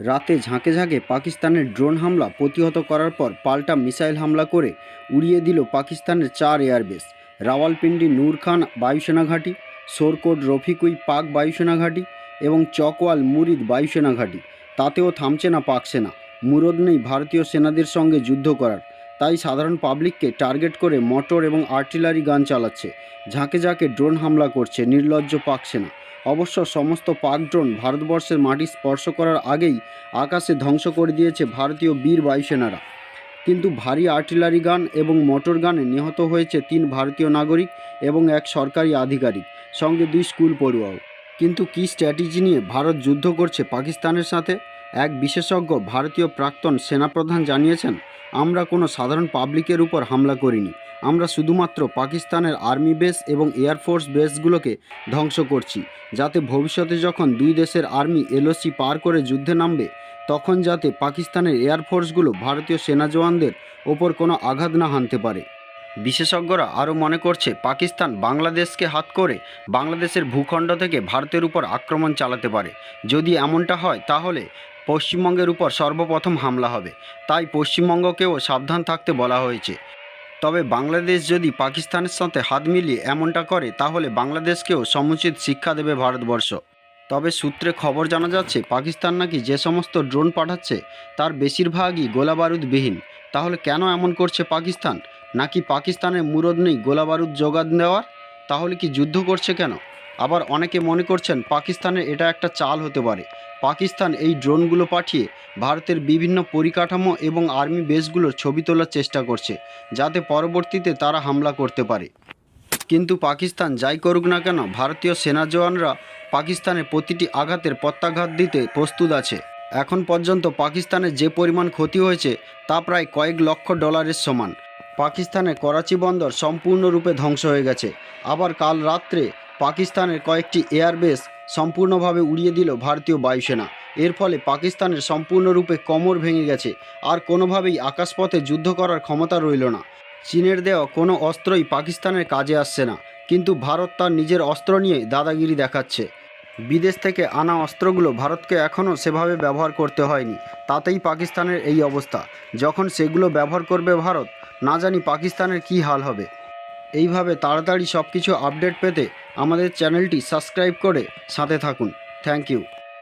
রাতে ঝাঁকে ঝাঁকে পাকিস্তানের ড্রোন হামলা প্রতিহত করার পর পাল্টা মিসাইল হামলা করে উড়িয়ে দিল পাকিস্তানের চার এয়ারবেস। রাওয়ালপিন্ডি নূর খান বায়ুসেনা ঘাঁটি সোরকোট রফিকুই পাক বায়ুসেনা ঘাঁটি এবং চকওয়াল মুরিদ বায়ুসেনা ঘাঁটি তাতেও থামছে না পাক সেনা। মুরদ নেই ভারতীয় সেনাদের সঙ্গে যুদ্ধ করার। তাই সাধারণ পাবলিককে টার্গেট করে মোটর এবং আর্টিলারি গান চালাচ্ছে। ঝাঁকে ঝাঁকে ড্রোন হামলা করছে নির্লজ্জ পাক সেনা। অবশ্য সমস্ত পাক ড্রোন ভারতবর্ষের মাটি স্পর্শ করার আগেই আকাশে ধ্বংস করে দিয়েছে ভারতীয় বীর বায়ুসেনারা। কিন্তু ভারী আর্টিলারি গান এবং মোটর গানে নিহত হয়েছে তিন ভারতীয় নাগরিক এবং এক সরকারি আধিকারিক, সঙ্গে দুই স্কুল পড়ুয়াও। কিন্তু কী স্ট্র্যাটেজি নিয়ে ভারত যুদ্ধ করছে পাকিস্তানের সাথে? এক বিশেষজ্ঞ ভারতীয় প্রাক্তন সেনাপ্রধান জানিয়েছেন, আমরা কোনো সাধারণ পাবলিকের উপর হামলা করিনি। আমরা শুধুমাত্র পাকিস্তানের আর্মি বেস এবং এয়ারফোর্স বেসগুলোকে ধ্বংস করছি, যাতে ভবিষ্যতে যখন দুই দেশের আর্মি এলওসি পার করে যুদ্ধে নামবে, তখন যাতে পাকিস্তানের এয়ারফোর্সগুলো ভারতীয় সেনা জওয়ানদের ওপর কোনো আঘাত না হানতে পারে। বিশেষজ্ঞরা আরও মনে করছে, পাকিস্তান বাংলাদেশকে হাত করে বাংলাদেশের ভূখণ্ড থেকে ভারতের উপর আক্রমণ চালাতে পারে। যদি এমনটা হয়, তাহলে পশ্চিমবঙ্গের উপর সর্বপ্রথম হামলা হবে। তাই পশ্চিমবঙ্গকেও সাবধান থাকতে বলা হয়েছে। তবে বাংলাদেশ যদি পাকিস্তানের সাথে হাত মিলিয়ে এমনটা করে, তাহলে বাংলাদেশকেও সমুচিত শিক্ষা দেবে ভারতবর্ষ। তবে সূত্রে খবর জানা যাচ্ছে, পাকিস্তান নাকি যে সমস্ত ড্রোন পাঠাচ্ছে, তার বেশিরভাগই গোলাবারুদবিহীন। তাহলে কেন এমন করছে পাকিস্তান? নাকি পাকিস্তানের মুরদ নেই গোলাবারুদ যোগান দেওয়ার? তাহলে কি যুদ্ধ করছে কেন? আবার অনেকে মনে করছেন পাকিস্তানের এটা একটা চাল হতে পারে। পাকিস্তান এই ড্রোনগুলো পাঠিয়ে ভারতের বিভিন্ন পরিকাঠামো এবং আর্মি বেসগুলোর ছবি তোলার চেষ্টা করছে, যাতে পরবর্তীতে তারা হামলা করতে পারে। কিন্তু পাকিস্তান যাই করুক না কেন, ভারতীয় সেনা জওয়ানরা পাকিস্তানের প্রতিটি আঘাতের প্রত্যাঘাত দিতে প্রস্তুত আছে। এখন পর্যন্ত পাকিস্তানের যে পরিমাণ ক্ষতি হয়েছে, তা প্রায় কয়েক লক্ষ ডলারের সমান। পাকিস্তানের করাচি বন্দর সম্পূর্ণরূপে ধ্বংস হয়ে গেছে। আবার কাল রাত্রে পাকিস্তানের কয়েকটি এয়ারবেস সম্পূর্ণভাবে উড়িয়ে দিল ভারতীয় বায়ুসেনা। এর ফলে পাকিস্তানের সম্পূর্ণরূপে কোমর ভেঙে গেছে। আর কোনোভাবেই আকাশপথে যুদ্ধ করার ক্ষমতা রইল না। চীনের দেওয়া কোনো অস্ত্রই পাকিস্তানের কাজে আসছে না। কিন্তু ভারত তার নিজের অস্ত্র নিয়ে দাদাগিরি দেখাচ্ছে। বিদেশ থেকে আনা অস্ত্রগুলো ভারতকে এখনও সেভাবে ব্যবহার করতে হয়নি। তাতেই পাকিস্তানের এই অবস্থা। যখন সেগুলো ব্যবহার করবে ভারত, না জানি পাকিস্তানের কী হাল হবে। এইভাবে তাড়াতাড়ি সব কিছু আপডেট পেতে আমাদের চ্যানেলটি সাবস্ক্রাইব করে সাথে থাকুন। Thank you.